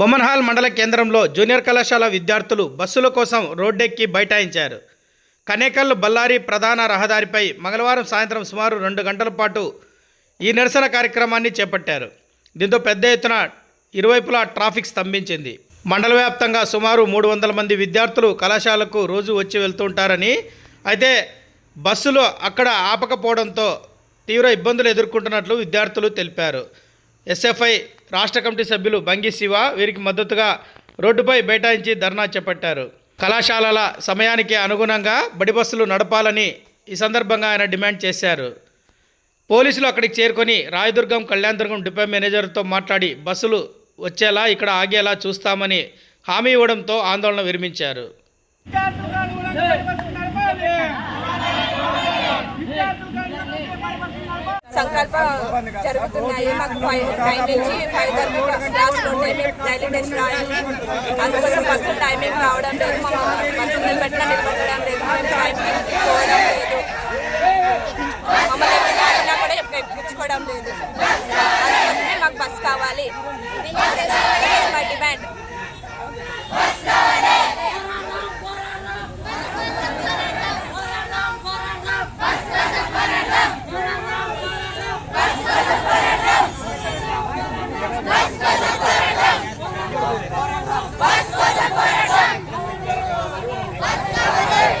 బొమ్మన్హాల్ మండల కేంద్రంలో జూనియర్ కళాశాల విద్యార్థులు బస్సుల కోసం రోడ్డెక్కి బైఠాయించారు. కనేకల్ బళ్ళారి ప్రధాన రహదారిపై మంగళవారం సాయంత్రం సుమారు రెండు గంటల పాటు ఈ నిరసన కార్యక్రమాన్ని చేపట్టారు. దీంతో పెద్ద ఎత్తున ఇరువైపులా ట్రాఫిక్ స్తంభించింది. మండల వ్యాప్తంగా సుమారు మూడు వందల మంది విద్యార్థులు కళాశాలకు రోజు వచ్చి వెళ్తుంటారని అయితే బస్సులు అక్కడ ఆపకపోవడంతో తీవ్ర ఇబ్బందులు ఎదుర్కొంటున్నట్లు విద్యార్థులు తెలిపారు. ఎస్ఎఫ్ఐ రాష్ట్ర కమిటీ సభ్యులు బంగి శివ వీరికి మద్దతుగా రోడ్డుపై బైఠాయించి ధర్నా చేపట్టారు. కళాశాలల సమయానికి అనుగుణంగా బడి బస్సులు నడపాలని ఈ సందర్భంగా ఆయన డిమాండ్ చేశారు. పోలీసులు అక్కడికి చేరుకొని రాయదుర్గం కళ్యాణదుర్గం డిపో మేనేజర్తో మాట్లాడి బస్సులు వచ్చేలా ఇక్కడ ఆగేలా చూస్తామని హామీ ఇవ్వడంతో ఆందోళన విరమించారు. సంకల్ప జరుగుతున్నాయి. మాకు ఫైవ్ నైన్ నుంచి ఫైవ్ వరకు క్లాస్లో డైలీ టెస్ట్ రాయాలి. అందుకోసం బస్సులు టైమింగ్ రావడం లేదు. మా బస్సు నిలబెట్టడం లేదు. మేము టైమింగ్ పోవడం లేదు మమ్మల్ని ఎక్కడ ఆడినా కూడా ఎక్కించుకోవడం లేదు అందుకోసమే మాకు బస్ కావాలి మై డిమాండ్ మా సమస్య పరిష్కారం అయ్యేంత వరకు మా సమస్య పరిష్కారం అయ్యేంత వరకు